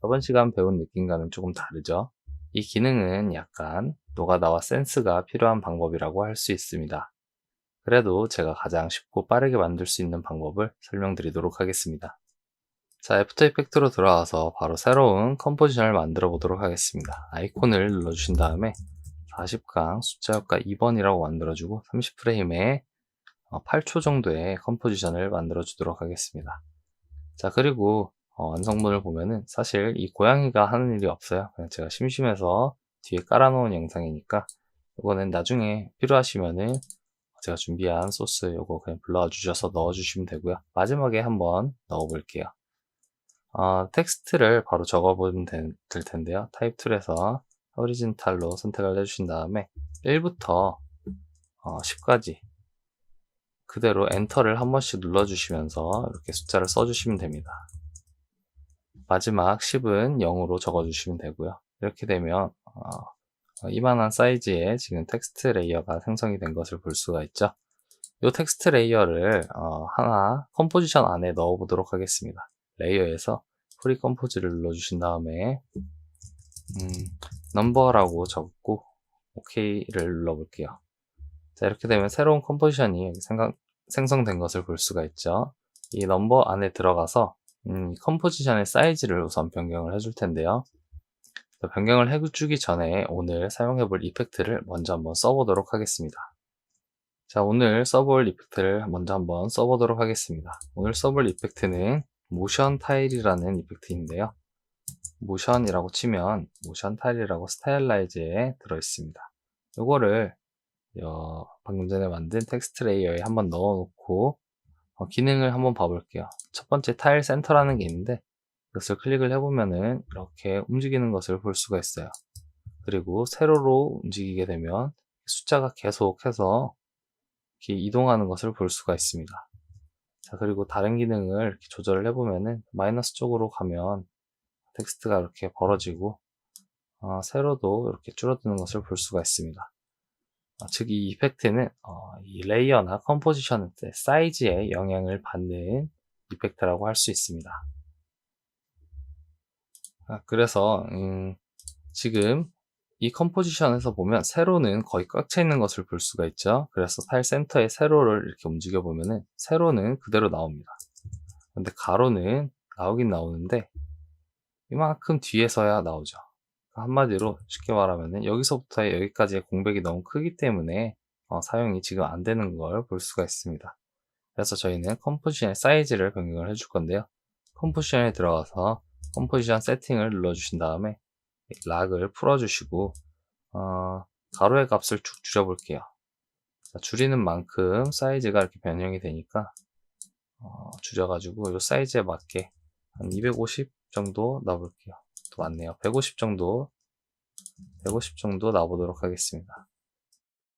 저번 시간 배운 느낌과는 조금 다르죠? 이 기능은 약간 노가다와 센스가 필요한 방법이라고 할 수 있습니다. 그래도 제가 가장 쉽고 빠르게 만들 수 있는 방법을 설명드리도록 하겠습니다. 자, 애프터 이펙트로 들어와서 바로 새로운 컴포지션을 만들어 보도록 하겠습니다. 아이콘을 눌러주신 다음에 40강 숫자 효과 2번이라고 만들어주고 30프레임에 8초 정도의 컴포지션을 만들어 주도록 하겠습니다. 자, 그리고 어, 완성본을 보면은 사실 이 고양이가 하는 일이 없어요. 그냥 제가 심심해서 뒤에 깔아놓은 영상이니까 이거는 나중에 필요하시면은 제가 준비한 소스 요거 그냥 불러와 주셔서 넣어 주시면 되고요. 마지막에 한번 넣어 볼게요. 어, 텍스트를 바로 적어보면 될 텐데요. 타입 툴에서 오리진탈로 선택을 해주신 다음에 1부터 어, 10까지 그대로 엔터를 한 번씩 눌러주시면서 이렇게 숫자를 써주시면 됩니다. 마지막 10은 0으로 적어주시면 되고요. 이렇게 되면 어, 이만한 사이즈의 지금 텍스트 레이어가 생성이 된 것을 볼 수가 있죠. 이 텍스트 레이어를 어, 하나 컴포지션 안에 넣어 보도록 하겠습니다. 레이어에서 프리 컴포즈를 눌러주신 다음에 음, 넘버라고 적고 OK를 눌러볼게요. 자 이렇게 되면 새로운 컴포지션이 생각, 생성된 것을 볼 수가 있죠. 이 넘버 안에 들어가서 음, 컴포지션의 사이즈를 우선 변경을 해줄 텐데요. 변경을 해주기 전에 오늘 사용해볼 이펙트를 먼저 한번 써보도록 하겠습니다. 자, 오늘 써볼 이펙트를 먼저 한번 써보도록 하겠습니다. 오늘 써볼 이펙트는 모션 타일이라는 이펙트인데요. 모션이라고 치면 모션 타일이라고 스타일라이즈에 들어있습니다. 이거를 어, 방금 전에 만든 텍스트 레이어에 한번 넣어놓고 어, 기능을 한번 봐볼게요. 첫 번째 타일 센터라는 게 있는데 이것을 클릭을 해보면은 이렇게 움직이는 것을 볼 수가 있어요. 그리고 세로로 움직이게 되면 숫자가 계속해서 이렇게 이동하는 것을 볼 수가 있습니다. 자, 그리고 다른 기능을 이렇게 조절을 해보면은 마이너스 쪽으로 가면 텍스트가 이렇게 벌어지고 어, 세로도 이렇게 줄어드는 것을 볼 수가 있습니다. 어, 즉, 이 이펙트는 어, 이 레이어나 컴포지션 사이즈에 영향을 받는 이펙트라고 할 수 있습니다. 아, 그래서 음, 지금 이 컴포지션에서 보면 세로는 거의 꽉 차 있는 것을 볼 수가 있죠. 그래서 타일 센터의 세로를 이렇게 움직여 보면은 세로는 그대로 나옵니다. 근데 가로는 나오긴 나오는데 이만큼 뒤에서야 나오죠. 한마디로 쉽게 말하면 여기서부터 여기까지의 공백이 너무 크기 때문에 어, 사용이 지금 안 되는 걸 볼 수가 있습니다. 그래서 저희는 컴포지션의 사이즈를 변경을 해줄 건데요. 컴포지션에 들어가서 컴포지션 세팅을 눌러주신 다음에 락을 풀어주시고 어, 가로의 값을 쭉 줄여볼게요. 자, 줄이는 만큼 사이즈가 이렇게 변형이 되니까 어, 줄여가지고 이 사이즈에 맞게 한 250 정도 넣어볼게요. 또 맞네요. 150 정도 150 정도 놔보도록 하겠습니다.